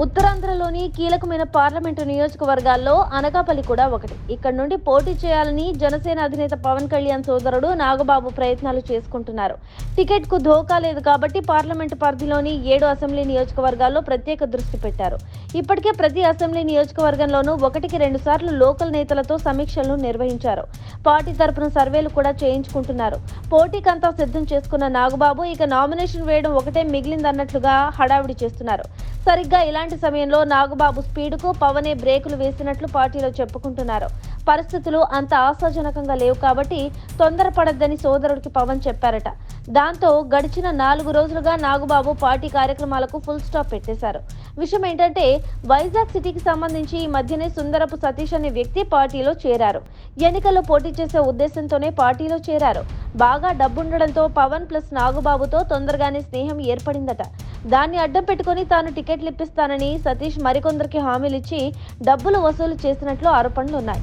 ఉత్తరాంధ్రలోని కీలకమైన పార్లమెంటు నియోజకవర్గాల్లో అనకాపల్లి కూడా ఒకటి. ఇక్కడ నుండి పోటీ చేయాలని జనసేన అధినేత పవన్ కళ్యాణ్ సోదరుడు నాగబాబు ప్రయత్నాలు చేసుకుంటున్నారు. టికెట్కు ధోకా లేదు కాబట్టి పార్లమెంటు పరిధిలోని ఏడు అసెంబ్లీ నియోజకవర్గాల్లో ప్రత్యేక దృష్టి పెట్టారు. ఇప్పటికే ప్రతి అసెంబ్లీ నియోజకవర్గంలోనూ ఒకటికి రెండు సార్లు లోకల్ నేతలతో సమీక్షలు నిర్వహించారు. పార్టీ తరపున సర్వేలు కూడా చేయించుకుంటున్నారు. పోటీకంతా సిద్ధం చేసుకున్న నాగబాబు ఇక నామినేషన్ వేయడం ఒకటే మిగిలిందన్నట్లుగా హడావిడి చేస్తున్నారు. సరిగ్గా ఇలాంటి సమయంలో నాగబాబు స్పీడ్కు పవనే బ్రేకులు వేసినట్లు పార్టీలో చెప్పుకుంటున్నారు. పరిస్థితులు అంత ఆశాజనకంగా లేవు కాబట్టి తొందరపడద్దని సోదరుడికి పవన్ చెప్పారట. దాంతో గడిచిన నాలుగు రోజులుగా నాగబాబు పార్టీ కార్యక్రమాలకు ఫుల్ స్టాప్ పెట్టేశారు. విషయం ఏంటంటే వైజాగ్ సిటీకి సంబంధించి ఈ మధ్యనే సుందరపు సతీష్ అనే వ్యక్తి పార్టీలో చేరారు. ఎన్నికల్లో పోటీ చేసే ఉద్దేశంతోనే పార్టీలో చేరారు. బాగా డబ్బుండడంతో పవన్ ప్లస్ నాగబాబుతో తొందరగానే స్నేహం ఏర్పడిందట. దాన్ని అడ్డం పెట్టుకొని తాను టికెట్లు ఇప్పిస్తానని సతీష్ మరికొందరికి హామీలు ఇచ్చి డబ్బులు వసూలు చేసినట్లు ఆరోపణలు ఉన్నాయి.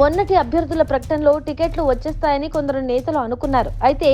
మొన్నటి అభ్యర్థుల ప్రకటనలో టికెట్లు వచ్చేస్తాయని కొందరు నేతలు అనుకున్నారు. అయితే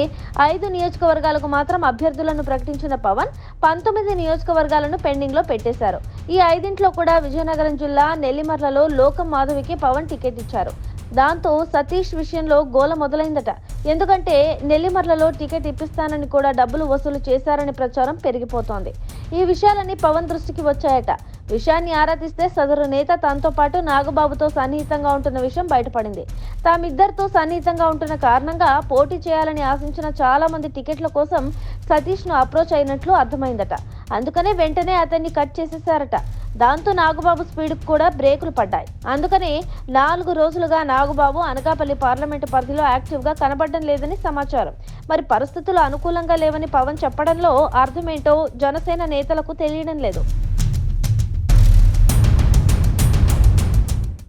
ఐదు నియోజకవర్గాలకు మాత్రం అభ్యర్థులను ప్రకటించిన పవన్ పంతొమ్మిది నియోజకవర్గాలను పెండింగ్లో పెట్టేశారు. ఈ ఐదింట్లో కూడా విజయనగరం జిల్లా నెల్లిమర్లలో లోకం మాధవికి పవన్ టికెట్ ఇచ్చారు. దాంతో సతీష్ విషయంలో గోల మొదలైందట. ఎందుకంటే నెల్లిమర్లలో టికెట్ ఇప్పిస్తానని కూడా డబ్బులు వసూలు చేశారని ప్రచారం పెరిగిపోతోంది. ఈ విషయాలన్నీ పవన్ దృష్టికి వచ్చాయట. విషయాన్ని ఆరాధిస్తే సదరు నేత తనతో పాటు నాగబాబుతో సన్నిహితంగా ఉంటున్న విషయం బయటపడింది. తామిద్దరితో సన్నిహితంగా ఉంటున్న కారణంగా పోటీ చేయాలని ఆశించిన చాలా మంది టికెట్ల కోసం సతీష్ను అప్రోచ్ అయినట్లు అర్థమైందట. అందుకనే వెంటనే అతన్ని కట్ చేసేశారట. దాంతో నాగబాబు స్పీడ్కు కూడా బ్రేకులు పడ్డాయి. అందుకని నాలుగు రోజులుగా నాగబాబు అనకాపల్లి పార్లమెంటు పరిధిలో యాక్టివ్గా కనబడడం లేదని సమాచారం. మరి పరిస్థితులు అనుకూలంగా లేవని పవన్ చెప్పడంలో అర్థమేంటో జనసేన నేతలకు తెలియడం లేదు.